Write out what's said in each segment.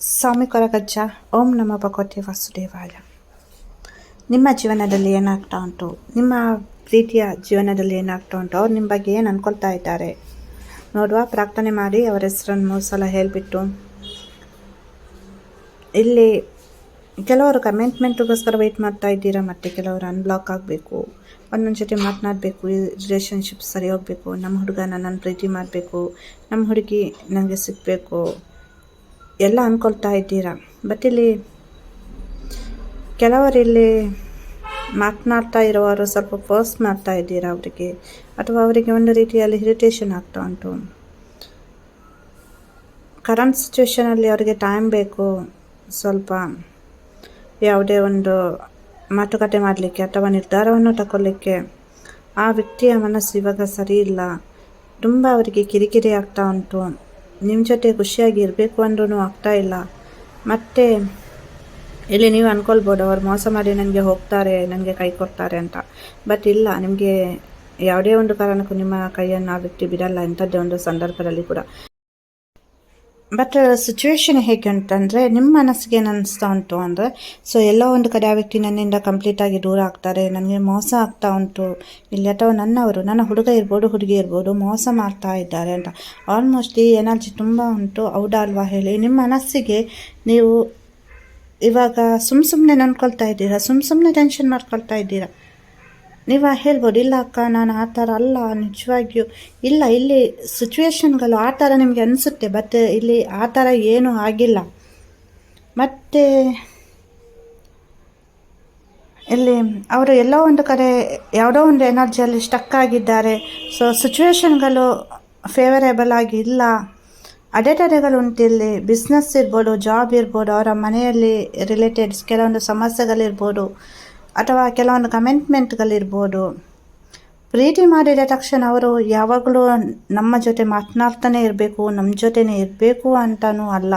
ಸ್ವಾಮಿ ಕೊರಗಜ್ಜ, ಓಂ ನಮ ಭಗವತಿ ವಾಸುದೇವಾಯ. ನಿಮ್ಮ ಜೀವನದಲ್ಲಿ ಏನಾಗ್ತಾ ಉಂಟು? ನಿಮ್ಮ ಪ್ರೀತಿಯ ಜೀವನದಲ್ಲಿ ಏನಾಗ್ತಾ ಉಂಟು? ಅವ್ರು ನಿಮ್ಮ ಬಗ್ಗೆ ಏನು ಅನ್ಕೊಳ್ತಾ ಇದ್ದಾರೆ? ನೋಡುವ, ಪ್ರಾರ್ಥನೆ ಮಾಡಿ, ಅವರ ಹೆಸರನ್ನು ಮೂರು ಸಲ ಹೇಳಿಬಿಟ್ಟು. ಇಲ್ಲಿ ಕೆಲವರು ಕಮೆಂಟ್ಮೆಂಟ್ಗೋಸ್ಕರ ವೆಯ್ಟ್ ಮಾಡ್ತಾ ಇದ್ದೀರಾ? ಮತ್ತು ಕೆಲವರು ಅನ್ಬ್ಲಾಕ್ ಆಗಬೇಕು. ಒಂದೊಂದು ಜೊತೆ ಮಾತನಾಡಬೇಕು, ಈ ರಿಲೇಷನ್ಶಿಪ್ ಸರಿ ಹೋಗಬೇಕು ನಮ್ಮ ಹುಡುಗ ನನ್ನನ್ನು ಪ್ರೀತಿ ಮಾಡಬೇಕು. ನಮ್ಮ ಹುಡುಗಿ ನನಗೆ ಸಿಗಬೇಕು. ಎಲ್ಲ ಅಂದ್ಕೊಳ್ತಾ ಇದ್ದೀರಾ? ಬಟ್ ಇಲ್ಲಿ ಕೆಲವರಿಲ್ಲಿ ಮಾತನಾಡ್ತಾ ಇರುವವರು ಸ್ವಲ್ಪ ಫೋರ್ಸ್ ಮಾಡ್ತಾ ಇದ್ದೀರಾ ಅವರಿಗೆ? ಅಥವಾ ಅವರಿಗೆ ಒಂದು ರೀತಿಯಲ್ಲಿ ಇರಿಟೇಷನ್ ಆಗ್ತಾ ಉಂಟು? ಕರೆಂಟ್ ಸಿಚುವೇಷನಲ್ಲಿ ಅವರಿಗೆ ಟೈಮ್ ಬೇಕು, ಸ್ವಲ್ಪ ಯಾವುದೇ ಒಂದು ಮಾತುಕತೆ ಮಾಡಲಿಕ್ಕೆ ಅಥವಾ ನಿರ್ಧಾರವನ್ನು ತಗೊಳ್ಳಿಕ್ಕೆ ಆ ವ್ಯಕ್ತಿಯ ಮನಸ್ಸು ಇವಾಗ ಸರಿ ಇಲ್ಲ. ತುಂಬ ಅವರಿಗೆ ಕಿರಿಕಿರಿ ಆಗ್ತಾ ಉಂಟು. ನಿಮ್ಮ ಜೊತೆ ಖುಷಿಯಾಗಿ ಇರಬೇಕು ಅಂದ್ರೂ ಆಗ್ತಾ ಇಲ್ಲ. ಮತ್ತು, ಇಲ್ಲಿ ನೀವು ಅಂದ್ಕೊಳ್ಬೋದು ಅವ್ರು ಮೋಸ ಮಾಡಿ ನನಗೆ ಹೋಗ್ತಾರೆ, ನನಗೆ ಕೈ ಕೊಡ್ತಾರೆ ಅಂತ. ಬಟ್ ಇಲ್ಲ, ನಿಮಗೆ ಯಾವುದೇ ಒಂದು ಕಾರಣಕ್ಕೂ ನಿಮ್ಮ ಕೈಯನ್ನು ಆ ವ್ಯಕ್ತಿ ಬಿಡಲ್ಲ, ಇಂಥದ್ದೇ ಒಂದು ಸಂದರ್ಭದಲ್ಲಿ ಕೂಡ. ಬಟ್ ಸಿಚುವೇಶನ್ ಹೇಗೆ ಅಂತಂದರೆ ನಿಮ್ಮ ಮನಸ್ಸಿಗೆ ಏನು ಅನಿಸ್ತಾ ಉಂಟು ಅಂದರೆ ಸೊ ಎಲ್ಲೋ ಒಂದು ಕಡೆ ಆ ವ್ಯಕ್ತಿ ನನ್ನಿಂದ ಕಂಪ್ಲೀಟಾಗಿ ದೂರ ಆಗ್ತಾರೆ, ನನಗೆ ಮೋಸ ಆಗ್ತಾ ಉಂಟು, ಇಲ್ಲಿ ಅಥವಾ ನನ್ನವರು, ನನ್ನ ಹುಡುಗ ಇರ್ಬೋದು, ಹುಡುಗಿ ಇರ್ಬೋದು, ಮೋಸ ಮಾಡ್ತಾ ಇದ್ದಾರೆ ಅಂತ. ಆಲ್ಮೋಸ್ಟ್ ಈ ಎನರ್ಜಿ ತುಂಬ ಉಂಟು ಹೌದಲ್ವಾ ಹೇಳಿ? ನಿಮ್ಮ ಮನಸ್ಸಿಗೆ ನೀವು ಇವಾಗ ಸುಮ್ಮ ಸುಮ್ಮನೆ ನನ್ಕೊಳ್ತಾ ಇದ್ದೀರಾ? ಸುಮ್ಮ ಸುಮ್ಮನೆ ಟೆನ್ಷನ್ ಮಾಡ್ಕೊಳ್ತಾ ಇದ್ದೀರಾ? ನೀವು ಹೇಳ್ಬೋದು, ಇಲ್ಲ ಅಕ್ಕ, ನಾನು ಆ ಥರ ಅಲ್ಲ, ನಿಜವಾಗಿಯೂ ಇಲ್ಲ, ಇಲ್ಲಿ ಸಿಚುವೇಶನ್ಗಳು ಆ ಥರ ನಿಮಗೆ ಅನಿಸುತ್ತೆ ಬಟ್ ಇಲ್ಲಿ ಆ ಥರ ಏನೂ ಆಗಿಲ್ಲ. ಮತ್ತು ಇಲ್ಲಿ ಅವರು ಎಲ್ಲೋ ಒಂದು ಕಡೆ ಯಾವುದೋ ಒಂದು ಎನರ್ಜಿಯಲ್ಲಿ ಸ್ಟಕ್ ಆಗಿದ್ದಾರೆ. ಸೊ ಸಿಚುವೇಶನ್ಗಳು ಫೇವರೇಬಲ್ ಆಗಿ ಇಲ್ಲ. ಅಡೆತಡೆಗಳು ಉಂಟು ಇಲ್ಲಿ. ಬಿಸ್ನೆಸ್ ಇರ್ಬೋದು ಜಾಬ್ ಇರ್ಬೋದು, ಅವರ ಮನೆಯಲ್ಲಿ ರಿಲೇಟೆಡ್ಸ್ ಕೆಲವೊಂದು ಸಮಸ್ಯೆಗಳಿರ್ಬೋದು. ಅಥವಾ ಕೆಲವೊಂದು ಕಮೆಂಟ್ಮೆಂಟ್ಗಳಿರ್ಬೋದು. ಪ್ರೀತಿ ಮಾಡಿದ ತಕ್ಷಣ ಅವರು ಯಾವಾಗಲೂ ನಮ್ಮ ಜೊತೆ ಮಾತನಾಡ್ತಾನೆ ಇರಬೇಕು, ನಮ್ಮ ಜೊತೆನೇ ಇರಬೇಕು ಅಂತಲೂ ಅಲ್ಲ.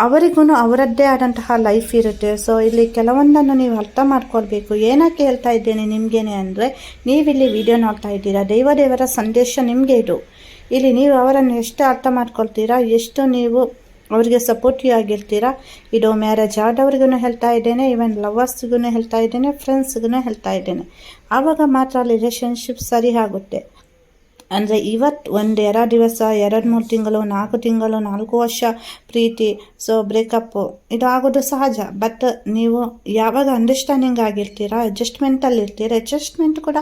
ಅವರಿಗೂ ಅವರದ್ದೇ ಆದಂತಹ ಲೈಫ್ ಇರುತ್ತೆ. ಸೊ, ಇಲ್ಲಿ ಕೆಲವೊಂದನ್ನು ನೀವು ಅರ್ಥ ಮಾಡ್ಕೊಳ್ಬೇಕು. ಏನಕ್ಕೆ ಹೇಳ್ತಾ ಇದ್ದೇನೆ ನಿಮಗೇನೆ ಅಂದರೆ, ನೀವಿಲ್ಲಿ ವಿಡಿಯೋ ನೋಡ್ತಾ ಇದ್ದೀರಾ? ದೈವ ದೇವರ ಸಂದೇಶ ನಿಮಗೆ ಇದು. ಇಲ್ಲಿ ನೀವು ಅವರನ್ನು ಎಷ್ಟು ಅರ್ಥ ಮಾಡ್ಕೊಳ್ತೀರಾ? ಎಷ್ಟು ನೀವು ಅವರಿಗೆ ಸಪೋರ್ಟಿವ್ ಆಗಿರ್ತೀರಾ? ಇದು ಮ್ಯಾರೇಜ್ ಆದವ್ರಿಗೂ ಹೇಳ್ತಾ ಇದ್ದೇನೆ ಈವನ್ ಲವರ್ಸ್ಗೂ ಹೇಳ್ತಾ ಇದ್ದೇನೆ ಫ್ರೆಂಡ್ಸ್ಗೂ ಹೇಳ್ತಾ ಇದ್ದೇನೆ. ಆವಾಗ ಮಾತ್ರ ರಿಲೇಷನ್ಶಿಪ್ ಸರಿ ಆಗುತ್ತೆ. ಅಂದರೆ ಇವತ್ತು ಒಂದು ಎರಡು ದಿವಸ, ಎರಡು ಮೂರು ತಿಂಗಳು, ನಾಲ್ಕು ತಿಂಗಳು, ನಾಲ್ಕು ವರ್ಷ ಪ್ರೀತಿ ಸೊ ಬ್ರೇಕಪ್ಪು ಇದು ಆಗೋದು ಸಹಜ. ಬಟ್ ನೀವು ಯಾವಾಗ ಅಂಡರ್ಸ್ಟ್ಯಾಂಡಿಂಗ್ ಆಗಿರ್ತೀರಾ ಅಡ್ಜಸ್ಟ್ಮೆಂಟಲ್ಲಿ ಇರ್ತೀರಾ ಅಡ್ಜಸ್ಟ್ಮೆಂಟ್ ಕೂಡ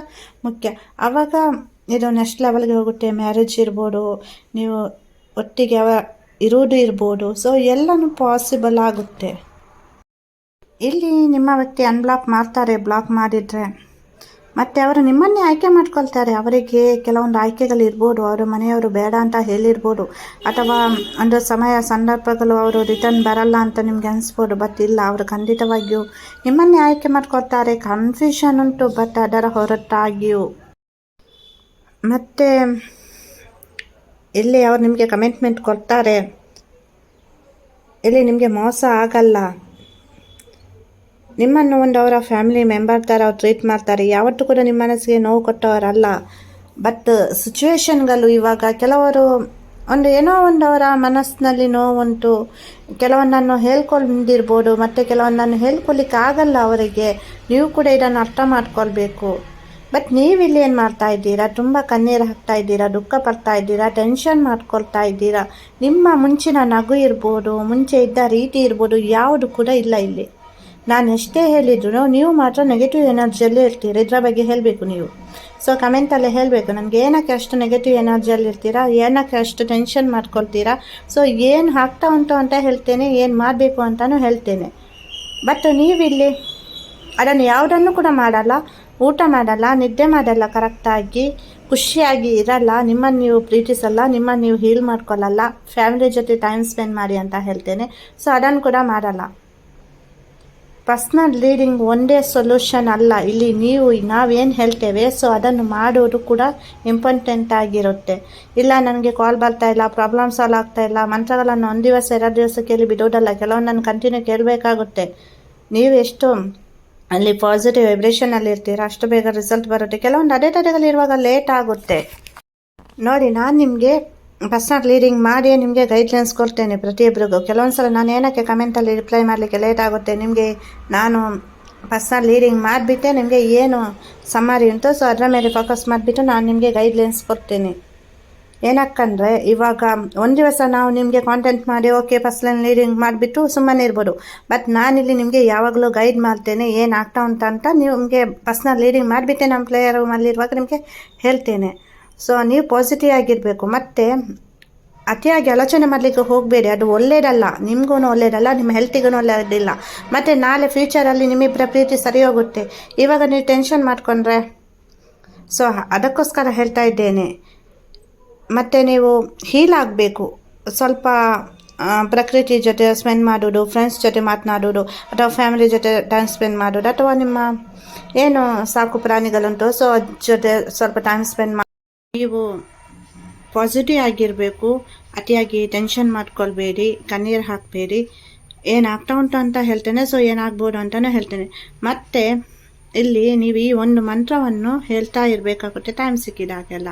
ಮುಖ್ಯ. ಆವಾಗ ಇದು ನೆಕ್ಸ್ಟ್ ಲೆವೆಲ್ಗೆ ಹೋಗುತ್ತೆ ಮ್ಯಾರೇಜ್ ಇರ್ಬೋದು, ನೀವು ಒಟ್ಟಿಗೆ ಯಾವ ಇರೋದು ಇರ್ಬೋದು. ಸೊ ಎಲ್ಲನೂ ಪಾಸಿಬಲ್ ಆಗುತ್ತೆ. ಇಲ್ಲಿ ನಿಮ್ಮ ವ್ಯಕ್ತಿ ಅನ್ಬ್ಲಾಕ್ ಮಾಡ್ತಾರೆ ಬ್ಲಾಕ್ ಮಾಡಿದರೆ. ಮತ್ತು ಅವರು ನಿಮ್ಮನ್ನೇ ಆಯ್ಕೆ ಮಾಡ್ಕೊಳ್ತಾರೆ. ಅವರಿಗೆ ಕೆಲವೊಂದು ಆಯ್ಕೆಗಳು ಇರ್ಬೋದು. ಅವರು ಮನೆಯವರು ಬೇಡ ಅಂತ ಹೇಳಿರ್ಬೋದು. ಅಥವಾ ಒಂದು ಸಮಯ, ಸಂದರ್ಭಗಳು ಅವರು ರಿಟರ್ನ್ ಬರಲ್ಲ ಅಂತ ನಿಮ್ಗೆ ಅನಿಸ್ಬೋದು. ಬಟ್ ಇಲ್ಲ, ಅವರು ಖಂಡಿತವಾಗಿಯೂ ನಿಮ್ಮನ್ನೇ ಆಯ್ಕೆ ಮಾಡ್ಕೊಳ್ತಾರೆ. ಕನ್ಫ್ಯೂಷನ್ ಉಂಟು ಬಟ್ ಅದರ ಹೊರತಾಗಿಯೂ. ಮತ್ತು ಇಲ್ಲಿ ಅವ್ರು ನಿಮಗೆ ಕಮಿಟ್ಮೆಂಟ್ ಕೊಡ್ತಾರೆ? ಎಲ್ಲಿ ನಿಮಗೆ ಮೋಸ ಆಗಲ್ಲ? ನಿಮ್ಮನ್ನು ಒಂದು ಅವರ ಫ್ಯಾಮಿಲಿ ಮೆಂಬರ್ ಥರ ಅವ್ರು ಟ್ರೀಟ್ ಮಾಡ್ತಾರೆ. ಯಾವತ್ತೂ ಕೂಡ ನಿಮ್ಮ ಮನಸ್ಸಿಗೆ ನೋವು ಕೊಟ್ಟವರಲ್ಲ. ಬಟ್ ಸಿಚುವೇಶನ್ಗಳು ಇವಾಗ ಕೆಲವರು ಒಂದು ಏನೋ ಒಂದು ಅವರ ಮನಸ್ಸಿನಲ್ಲಿ ನೋವುಂಟು ಕೆಲವೊಂದನ್ನು ಹೇಳ್ಕೊಂಡಿರ್ಬೋದು, ಮತ್ತು ಕೆಲವೊಂದನ್ನು ಹೇಳ್ಕೊಳ್ಲಿಕ್ಕೆ ಆಗಲ್ಲ ಅವರಿಗೆ. ನೀವು ಕೂಡ ಇದನ್ನು ಅರ್ಥ ಮಾಡ್ಕೊಳ್ಬೇಕು. ಬಟ್ ನೀವಿಲ್ಲಿ ಏನು ಮಾಡ್ತಾ ಇದ್ದೀರಾ? ತುಂಬ ಕಣ್ಣೀರು ಹಾಕ್ತಾ ಇದ್ದೀರಾ? ದುಃಖ ಪಡ್ತಾ ಇದ್ದೀರಾ? ಟೆನ್ಷನ್ ಮಾಡ್ಕೊಳ್ತಾ ಇದ್ದೀರಾ? ನಿಮ್ಮ ಮುಂಚಿನ ನಗು ಇರ್ಬೋದು, ಮುಂಚೆ ಇದ್ದ ರೀತಿ ಇರ್ಬೋದು, ಯಾವುದು ಕೂಡ ಇಲ್ಲ ಇಲ್ಲಿ. ನಾನು ಎಷ್ಟೇ ಹೇಳಿದ್ರು ನೀವು ಮಾತ್ರ ನೆಗೆಟಿವ್ ಎನರ್ಜಿಯಲ್ಲಿ ಇರ್ತೀರ? ಇದರ ಬಗ್ಗೆ ಹೇಳಬೇಕು ನೀವು. ಸೊ ಕಮೆಂಟಲ್ಲೇ ಹೇಳಬೇಕು. ನನಗೆ ಏನಕ್ಕೆ ಅಷ್ಟು ನೆಗೆಟಿವ್ ಎನರ್ಜಿಯಲ್ಲಿ ಇರ್ತೀರಾ? ಏನಕ್ಕೆ ಅಷ್ಟು ಟೆನ್ಷನ್ ಮಾಡ್ಕೊಳ್ತೀರಾ? ಸೊ ಏನು ಆಗ್ತಾ ಉಂಟು ಅಂತ ಹೇಳ್ತೇನೆ, ಏನು ಮಾಡಬೇಕು ಅಂತಲೂ ಹೇಳ್ತೇನೆ. ಬಟ್ ನೀವಿಲ್ಲಿ ಅದನ್ನು ಯಾವುದನ್ನು ಕೂಡ ಮಾಡಲ್ಲ. ಊಟ ಮಾಡಲ್ಲ, ನಿದ್ದೆ ಮಾಡಲ್ಲ, ಕರೆಕ್ಟಾಗಿ ಖುಷಿಯಾಗಿ ಇರಲ್ಲ, ನಿಮ್ಮನ್ನು ನೀವು ಪ್ರೀತಿಸಲ್ಲ, ನಿಮ್ಮನ್ನು ನೀವು ಹೀಲ್ ಮಾಡ್ಕೊಳ್ಳಲ್ಲ ಫ್ಯಾಮಿಲಿ ಜೊತೆ ಟೈಮ್ ಸ್ಪೆಂಡ್ ಮಾಡಿ ಅಂತ ಹೇಳ್ತೇನೆ. ಸೊ ಅದನ್ನು ಕೂಡ ಮಾಡಲ್ಲ. ಪರ್ಸ್ನಲ್ ಲೀಡಿಂಗ್ ಒಂದೇ ಸೊಲ್ಯೂಷನ್ ಅಲ್ಲ. ಇಲ್ಲಿ ನೀವು ನಾವೇನು ಹೇಳ್ತೇವೆ ಸೊ ಅದನ್ನು ಮಾಡೋದು ಕೂಡ ಇಂಪಾರ್ಟೆಂಟ್ ಆಗಿರುತ್ತೆ. ಇಲ್ಲ, ನನಗೆ ಕಾಲ್ ಬರ್ತಾ ಇಲ್ಲ ಪ್ರಾಬ್ಲಮ್ ಸಾಲ್ವ್ ಆಗ್ತಾ ಇಲ್ಲ, ಮಂತ್ರಗಳನ್ನು ಒಂದು ದಿವಸ, ಎರಡು ದಿವಸ ಕೇಳಿ ಬಿಡೋದಲ್ಲ, ಕೆಲವೊಂದನ್ನು ಕಂಟಿನ್ಯೂ ಕೇಳಬೇಕಾಗುತ್ತೆ. ನೀವು ಎಷ್ಟು ಅಲ್ಲಿ ಪಾಸಿಟಿವ್ ವೈಬ್ರೇಷನಲ್ಲಿ ಇರ್ತೀರ? ಅಷ್ಟು ಬೇಗ ರಿಸಲ್ಟ್ ಬರುತ್ತೆ. ಕೆಲವೊಂದು ಅಡೆತಡೆಗಳಿರುವಾಗ ಲೇಟ್ ಆಗುತ್ತೆ. ನೋಡಿ, ನಾನು ನಿಮಗೆ ಪರ್ಸ್ನಲ್ ಲೀಡಿಂಗ್ ಮಾಡಿ ನಿಮಗೆ ಗೈಡ್ಲೈನ್ಸ್ ಕೊಡ್ತೇನೆ ಪ್ರತಿಯೊಬ್ಬರಿಗೂ ಕೆಲವೊಂದು ಸಲ ನಾನು ಏನಕ್ಕೆ ಕಮೆಂಟಲ್ಲಿ ರಿಪ್ಲೈ ಮಾಡಲಿಕ್ಕೆ ಲೇಟ್ ಆಗುತ್ತೆ? ನಿಮಗೆ ನಾನು ಪರ್ಸ್ನಲ್ ಲೀಡಿಂಗ್ ಮಾಡಿಬಿಟ್ಟೆ, ನಿಮಗೆ ಏನು ಸಮ್ಮರಿ ಉಂಟು ಸೊ ಅದರ ಮೇಲೆ ಫೋಕಸ್ ಮಾಡಿಬಿಟ್ಟು ನಾನು ನಿಮಗೆ ಗೈಡ್ಲೈನ್ಸ್ ಕೊಡ್ತೇನೆ. ಏನಕ್ಕಂದರೆ, ಇವಾಗ ಒಂದು ದಿವಸ ನಾವು ನಿಮಗೆ ಕಾಂಟೆಂಟ್ ಮಾಡಿ ಓಕೆ ಪರ್ಸ್ನಲ್ ಲೀಡಿಂಗ್ ಮಾಡಿಬಿಟ್ಟು ಸುಮ್ಮನೆ ಇರ್ಬೋದು. ಬಟ್ ನಾನಿಲ್ಲಿ ನಿಮಗೆ ಯಾವಾಗಲೂ ಗೈಡ್ ಮಾಡ್ತೇನೆ ಏನು ಉಂಟ ಅಂತ ನಿಮಗೆ ಪರ್ಸ್ನಲ್ ಲೀಡಿಂಗ್ ಮಾಡಿಬಿಟ್ಟೆ ನಮ್ಮ ಪ್ಲೇಯರ್ ರೂಮಲ್ಲಿರುವಾಗ ನಿಮಗೆ ಹೇಳ್ತೇನೆ. ಸೊ ನೀವು ಪಾಸಿಟಿವ್ ಆಗಿರಬೇಕು. ಮತ್ತು, ಅತಿಯಾಗಿ ಆಲೋಚನೆ ಮಾಡಲಿಕ್ಕೆ ಹೋಗಬೇಡಿ. ಅದು ಒಳ್ಳೇದಲ್ಲ. ನಿಮಗೂ ಒಳ್ಳೇದಲ್ಲ, ನಿಮ್ಮ ಹೆಲ್ತಿಗೂ ಒಳ್ಳೆಯದಿಲ್ಲ ಮತ್ತು ನಾಳೆ ಫ್ಯೂಚರಲ್ಲಿ ನಿಮ್ಮಿಬ್ಬರ ಪ್ರೀತಿ ಸರಿ ಹೋಗುತ್ತೆ. ಇವಾಗ ನೀವು ಟೆನ್ಷನ್ ಮಾಡಿಕೊಂಡ್ರೆ ಸೊ ಅದಕ್ಕೋಸ್ಕರ ಹೇಳ್ತಾ ಇದ್ದೇನೆ. ಮತ್ತು ನೀವು ಹೀಲ್ ಆಗಬೇಕು. ಸ್ವಲ್ಪ ಪ್ರಕೃತಿ ಜೊತೆ ಸ್ಪೆಂಡ್ ಮಾಡೋದು ಫ್ರೆಂಡ್ಸ್ ಜೊತೆ ಮಾತನಾಡೋದು, ಅಥವಾ ಫ್ಯಾಮಿಲಿ ಜೊತೆ ಟೈಮ್ ಸ್ಪೆಂಡ್ ಮಾಡೋದು, ಅಥವಾ ನಿಮ್ಮ ಏನು ಸಾಕು ಪ್ರಾಣಿಗಳುಂಟು ಸೊ ಅದ್ರ ಜೊತೆ ಸ್ವಲ್ಪ ಟೈಮ್ ಸ್ಪೆಂಡ್ ಮಾಡಿ ನೀವು ಪಾಸಿಟಿವ್ ಆಗಿರಬೇಕು, ಅತಿಯಾಗಿ ಟೆನ್ಷನ್ ಮಾಡ್ಕೊಳ್ಬೇಡಿ, ಕಣ್ಣೀರು ಹಾಕಬೇಡಿ. ಏನಾಗ್ತಾ ಉಂಟು ಅಂತ ಹೇಳ್ತೇನೆ ಸೊ ಏನಾಗ್ಬೋದು ಅಂತಲೂ ಹೇಳ್ತೇನೆ. ಮತ್ತು ಇಲ್ಲಿ ನೀವು ಈ ಒಂದು ಮಂತ್ರವನ್ನು ಹೇಳ್ತಾ ಇರಬೇಕಾಗುತ್ತೆ. ಟೈಮ್ ಸಿಕ್ಕಿದಾಗೆಲ್ಲ.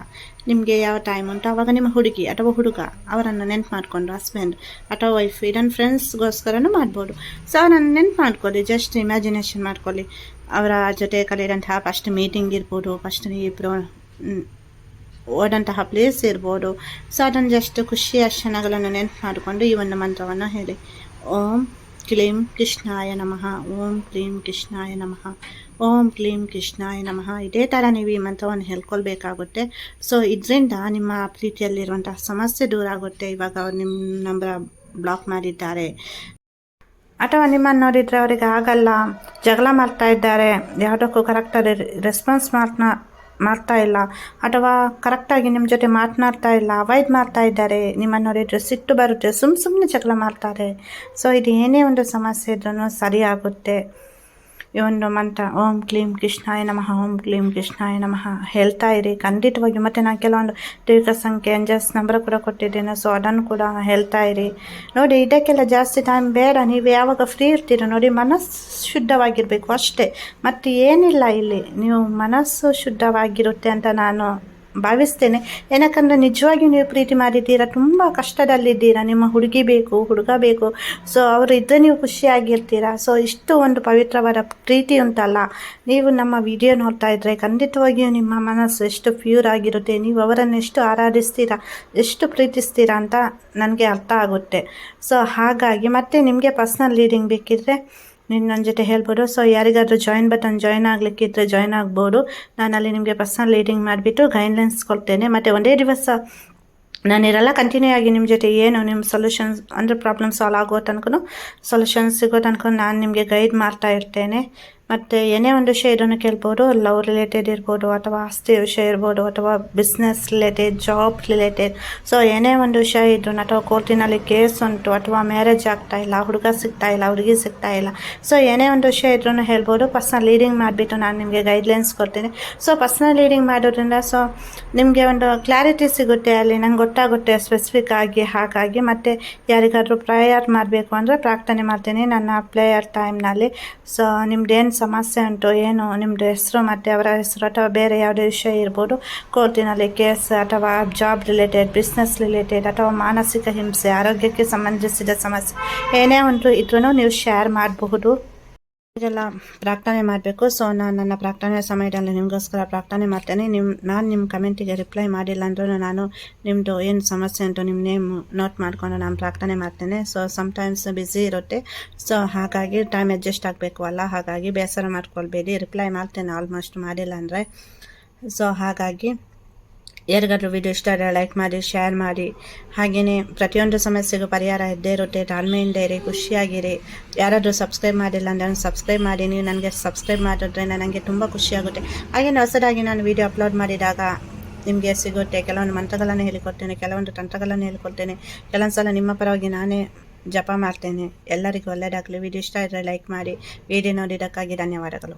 ನಿಮಗೆ ಯಾವ ಟೈಮ್ ಉಂಟು? ಆವಾಗ ನಿಮ್ಮ ಹುಡುಗಿ ಅಥವಾ ಹುಡುಗ ಅವರನ್ನು ನೆನ್ಪು ಮಾಡಿಕೊಂಡು ಹಸ್ಬೆಂಡ್ ಅಥವಾ ವೈಫ್ ಇದನ್ನು ಫ್ರೆಂಡ್ಸ್ಗೋಸ್ಕರನೂ ಮಾಡ್ಬೋದು. ಸೊ ಅವರನ್ನು ನೆನ್ಪು ಮಾಡ್ಕೊಳ್ಳಿ ಜಸ್ಟ್ ಇಮ್ಯಾಜಿನೇಷನ್ ಮಾಡ್ಕೊಳ್ಳಿ. ಅವರ ಜೊತೆ ಕಲಿಯಿದಂತಹ ಫಸ್ಟ್ ಮೀಟಿಂಗ್ ಇರ್ಬೋದು ಫಸ್ಟ್ ಇಬ್ಬರು ಓದಂತಹ ಪ್ಲೇಸ್ ಇರ್ಬೋದು. ಸೊ ಅದನ್ನು ಜಸ್ಟ್ ಖುಷಿಯ ಕ್ಷಣಗಳನ್ನು ನೆನ್ಪು ಮಾಡಿಕೊಂಡು ಈ ಒಂದು ಮಂತ್ರವನ್ನು ಹೇಳಿ. ಓಂ ಕ್ಲೀಂ ಕೃಷ್ಣಾಯ ನಮಃ ಓಂ ಕ್ಲೀಂ ಕೃಷ್ಣಾಯ ನಮಃ ಓಂ ಕ್ಲೀಂ ಕೃಷ್ಣಾಯ ನಮಃ ಇದೇ ಥರ ನೀವು ಈ ಮಂತ್ರವನ್ನು ಹೇಳ್ಕೊಳ್ಬೇಕಾಗುತ್ತೆ. ಸೊ ಇದರಿಂದ ನಿಮ್ಮ ಪ್ರೀತಿಯಲ್ಲಿರುವಂತಹ ಸಮಸ್ಯೆ ದೂರ ಆಗುತ್ತೆ. ಇವಾಗ ಅವ್ರು ನಿಮ್ಮ ನಂಬರ ಬ್ಲಾಕ್ ಮಾಡಿದ್ದಾರೆ. ಅಥವಾ ನಿಮ್ಮನ್ನು ನೋಡಿದರೆ ಅವರಿಗೆ ಆಗಲ್ಲ. ಜಗಳ ಮಾಡ್ತಾ ಇದ್ದಾರೆ. ಯಾವುದಕ್ಕೂ ಕರೆಕ್ಟಾಗಿ ರೆಸ್ಪಾನ್ಸ್ ಮಾಡ್ತಾ ಮಾಡ್ತಾ ಇಲ್ಲ. ಅಥವಾ ಕರೆಕ್ಟಾಗಿ ನಿಮ್ಮ ಜೊತೆ ಮಾತನಾಡ್ತಾ ಇಲ್ಲ ಅವಾಯ್ಡ್ ಮಾಡ್ತಾ ಇದ್ದಾರೆ, ನಿಮ್ಮನ್ನು ಡ್ರೆಸ್ ಸಿಟ್ಟು ಬರುತ್ತೆ ಸುಮ್ಮ ಸುಮ್ಮನೆ ಜಗಳ ಮಾಡ್ತಾರೆ. ಸೊ ಇದು ಏನೇ ಒಂದು ಸಮಸ್ಯೆ ಇದ್ರೂ ಸರಿಯಾಗುತ್ತೆ ಒಂದು ಮಂತ್ರ, ಓಂ ಕ್ಲೀಂ ಕೃಷ್ಣಾಯ ನಮಃ, ಓಂ ಕ್ಲೀಂ ಕೃಷ್ಣಾಯ ನಮಃ ಹೇಳ್ತಾ ಇರಿ. ಖಂಡಿತವಾಗಿ ಮತ್ತು ನಾನು ಕೆಲವೊಂದು ದೀರ್ಘ ಸಂಖ್ಯೆ ಎಂಜಸ್ ನಂಬರ್ ಕೂಡ ಕೊಟ್ಟಿದ್ದೇನೆ ಸೊ ಅದನ್ನು ಕೂಡ ಹೇಳ್ತಾ ಇರಿ. ನೋಡಿ, ಇದಕ್ಕೆಲ್ಲ ಜಾಸ್ತಿ ಟೈಮ್ ಬೇಡ, ನೀವು ಯಾವಾಗ ಫ್ರೀ ಇರ್ತೀರ ನೋಡಿ, ಮನಸ್ಸು ಶುದ್ಧವಾಗಿರಬೇಕು ಅಷ್ಟೇ. ಮತ್ತು ಏನಿಲ್ಲ ಇಲ್ಲಿ, ನೀವು ಮನಸ್ಸು ಶುದ್ಧವಾಗಿರುತ್ತೆ ಅಂತ ನಾನು ಭಾವಿಸ್ತೇನೆ. ಏನಕ್ಕಂದರೆ ನಿಜವಾಗಿ ನೀವು ಪ್ರೀತಿ ಮಾಡಿದ್ದೀರಾ, ತುಂಬ ಕಷ್ಟದಲ್ಲಿದ್ದೀರಾ, ನಿಮ್ಮ ಹುಡುಗಿ ಬೇಕು, ಹುಡುಗ ಬೇಕು. ಸೊ ಅವರು ಇದ್ದರೆ ನೀವು ಖುಷಿಯಾಗಿರ್ತೀರಾ. ಸೊ ಇಷ್ಟು ಒಂದು ಪವಿತ್ರವಾದ ಪ್ರೀತಿ ಉಂಟಲ್ಲ. ನೀವು ನಮ್ಮ ವಿಡಿಯೋ ನೋಡ್ತಾ ಇದ್ದರೆ ಖಂಡಿತವಾಗಿಯೂ ನಿಮ್ಮ ಮನಸ್ಸು ಎಷ್ಟು ಪ್ಯೂರ್ ಆಗಿರುತ್ತೆ, ನೀವು ಅವರನ್ನು ಎಷ್ಟು ಆರಾಧಿಸ್ತೀರಾ, ಎಷ್ಟು ಪ್ರೀತಿಸ್ತೀರಾ ಅಂತ ನನಗೆ ಅರ್ಥ ಆಗುತ್ತೆ. ಸೊ ಹಾಗಾಗಿ ಮತ್ತೆ ನಿಮಗೆ ಪರ್ಸ್ನಲ್ ಲೀಡಿಂಗ್ ಬೇಕಿದ್ರೆ ನೀನು ನನ್ನ ಜೊತೆ ಹೇಳ್ಬೋದು. ಸೊ ಯಾರಿಗಾದರೂ ಜಾಯಿನ್ ಬಟನ್ ಜಾಯ್ನ್ ಆಗಲಿಕ್ಕಿದ್ರೆ ಜಾಯಿನ್ ಆಗ್ಬೋದು. ನಾನು ಅಲ್ಲಿ ನಿಮಗೆ ಪರ್ಸನಲ್ ಲೀಡಿಂಗ್ ಮಾಡಿಬಿಟ್ಟು ಗೈಡ್ಲೈನ್ಸ್ ಕೊಡ್ತೇನೆ. ಮತ್ತು ಒಂದೇ ದಿವಸ ನಾನಿರಲ್ಲ ಕಂಟಿನ್ಯೂ ಆಗಿ ನಿಮ್ಮ ಜೊತೆ ಏನು ನಿಮ್ಮ ಸೊಲ್ಯೂಷನ್ಸ್ ಅಂದರೆ ಪ್ರಾಬ್ಲಮ್ ಸಾಲ್ವ್ ಆಗೋ ತನಕ ಸೊಲ್ಯೂಷನ್ಸ್ ಸಿಗೋ ತನಕ ನಾನು ನಿಮಗೆ ಗೈಡ್ ಮಾಡ್ತಾ ಇರ್ತೇನೆ. ಮತ್ತು ಏನೇ ಒಂದು ಇದನ್ನು ಕೇಳ್ಬೋದು ಲವ್ ರಿಲೇಟೆಡ್ ಇರ್ಬೋದು ಅಥವಾ ಆಸ್ತಿ ವಿಷಯ ಇರ್ಬೋದು ಅಥವಾ business related job related so ಏನೇ ಒಂದು ವಿಷಯ ಇದ್ರು ಅಥವಾ ಕೋರ್ಟಿನಲ್ಲಿ ಕೇಸ್ ಉಂಟು ಅಥವಾ ಮ್ಯಾರೇಜ್ ಆಗ್ತಾ ಇಲ್ಲ, ಹುಡುಗ ಸಿಗ್ತಾ ಇಲ್ಲ, ಹುಡುಗಿ ಸಿಗ್ತಾ ಇಲ್ಲ. ಸೊ ಏನೇ ಒಂದು ವಿಷಯ ಇದ್ರೂ ಹೇಳ್ಬೋದು ಪರ್ಸನಲ್ ಲೀಡಿಂಗ್ ಮಾಡಿಬಿಟ್ಟು ನಾನು ನಿಮಗೆ ಗೈಡ್ಲೈನ್ಸ್ ಕೊಡ್ತೀನಿ. ಸೊ ಪರ್ಸ್ನಲ್ ಲೀಡಿಂಗ್ ಮಾಡೋದ್ರಿಂದ ಸೊ ನಿಮಗೆ ಒಂದು ಕ್ಲಾರಿಟಿ ಸಿಗುತ್ತೆ ಅಲ್ಲಿ, ನಂಗೆ ಗೊತ್ತಾಗುತ್ತೆ ಸ್ಪೆಸಿಫಿಕ್ ಆಗಿ, ಹಾಗಾಗಿ ಮತ್ತು ಯಾರಿಗಾದರೂ ಪ್ರೇಯರ್ ಮಾಡಬೇಕು ಅಂದರೆ ಪ್ರಾರ್ಥನೆ ಮಾಡ್ತೀನಿ ನನ್ನ ಪ್ಲೇಯರ್ ಟೈಮ್ನಲ್ಲಿ ಸೊ ನಿಮ್ದೇನು ಸಮಸ್ಯೆ ಉಂಟು, ಏನು ನಿಮ್ಮದು ಹೆಸರು ಮತ್ತು ಅವರ ಹೆಸರು ಅಥವಾ ಬೇರೆ ಯಾವುದೇ ವಿಷಯ ಇರ್ಬೋದು. ಕೋರ್ಟಿನಲ್ಲಿ ಕೇಸ್ ಅಥವಾ ಜಾಬ್ ರಿಲೇಟೆಡ್ ಬಿಸ್ನೆಸ್ ರಿಲೇಟೆಡ್ ಅಥವಾ ಮಾನಸಿಕ ಹಿಂಸೆ, ಆರೋಗ್ಯಕ್ಕೆ ಸಂಬಂಧಿಸಿದ ಸಮಸ್ಯೆ ಏನೇ ಒಂದು ಇದ್ರೂ ನೀವು ಶೇರ್ ಮಾಡಬಹುದು. ಇದೆಲ್ಲ ಪ್ರಾರ್ಥನೆ ಮಾಡಬೇಕು. ಸೊ ನಾನು ನನ್ನ ಪ್ರಾರ್ಥನೆ ಸಮಯದಲ್ಲಿ ನಿಮಗೋಸ್ಕರ ಪ್ರಾರ್ಥನೆ ಮಾಡ್ತೇನೆ. ನಿಮ್ಮ ನಾನು ನಿಮ್ಮ ಕಮೆಂಟಿಗೆ ರಿಪ್ಲೈ ಮಾಡಿಲ್ಲ ಅಂದ್ರೂ ನಾನು ನಿಮ್ಮದು ಏನು ಸಮಸ್ಯೆ ಅಂತ ನಿಮ್ಮ ನೇಮ್ ನೋಟ್ ಮಾಡಿಕೊಂಡು ನಾನು ಪ್ರಾರ್ಥನೆ ಮಾಡ್ತೇನೆ. ಸೊ ಸಮಟೈಮ್ಸ್ ಬ್ಯುಸಿ ಇರುತ್ತೆ. ಸೊ ಹಾಗಾಗಿ ಟೈಮ್ ಅಡ್ಜಸ್ಟ್ ಆಗಬೇಕು ಅಲ್ಲ. ಹಾಗಾಗಿ ಬೇಸರ ಮಾಡ್ಕೊಳ್ಬೇಡಿ. ರಿಪ್ಲೈ ಮಾಡ್ತೇನೆ. ಆಲ್ಮೋಸ್ಟ್ ಮಾಡಿಲ್ಲ ಅಂದರೆ. ಸೊ ಹಾಗಾಗಿ ಯಾರಿಗಾದ್ರೂ ವಿಡಿಯೋ ಇಷ್ಟ ಆದರೆ ಲೈಕ್ ಮಾಡಿ, ಶೇರ್ ಮಾಡಿ. ಹಾಗೆಯೇ ಪ್ರತಿಯೊಂದು ಸಮಸ್ಯೆಗೂ ಪರಿಹಾರ ಇದ್ದೇ ಇರುತ್ತೆ. ತಾಳ್ಮೆಯಿಂದ ಇರಿ, ಖುಷಿಯಾಗಿರಿ. ಯಾರಾದರೂ ಸಬ್ಸ್ಕ್ರೈಬ್ ಮಾಡಿಲ್ಲ ಅಂದರೆ ಸಬ್ಸ್ಕ್ರೈಬ್ ಮಾಡಿ. ನೀವು ನನಗೆ ಸಬ್ಸ್ಕ್ರೈಬ್ ಮಾಡಿದ್ರೆ ನನಗೆ ತುಂಬ ಖುಷಿಯಾಗುತ್ತೆ. ಹಾಗೆಯೇ ಹೊಸದಾಗಿ ನಾನು ವಿಡಿಯೋ ಅಪ್ಲೋಡ್ ಮಾಡಿದಾಗ ನಿಮಗೆ ಸಿಗುತ್ತೆ. ಕೆಲವೊಂದು ಮಂತ್ರಗಳನ್ನು ಹೇಳಿಕೊಡ್ತೇನೆ, ಕೆಲವೊಂದು ತಂತ್ರಗಳನ್ನು ಹೇಳಿಕೊಡ್ತೇನೆ. ಕೆಲವೊಂದು ಸಲ ನಿಮ್ಮ ಪರವಾಗಿ ನಾನೇ ಜಪ ಮಾಡ್ತೇನೆ. ಎಲ್ಲರಿಗೂ ಒಳ್ಳೆಯದಾಗಲಿ ವಿಡಿಯೋ ಇಷ್ಟ ಆದರೆ ಲೈಕ್ ಮಾಡಿ. ವಿಡಿಯೋ ನೋಡಿದ್ದಕ್ಕಾಗಿ ಧನ್ಯವಾದಗಳು.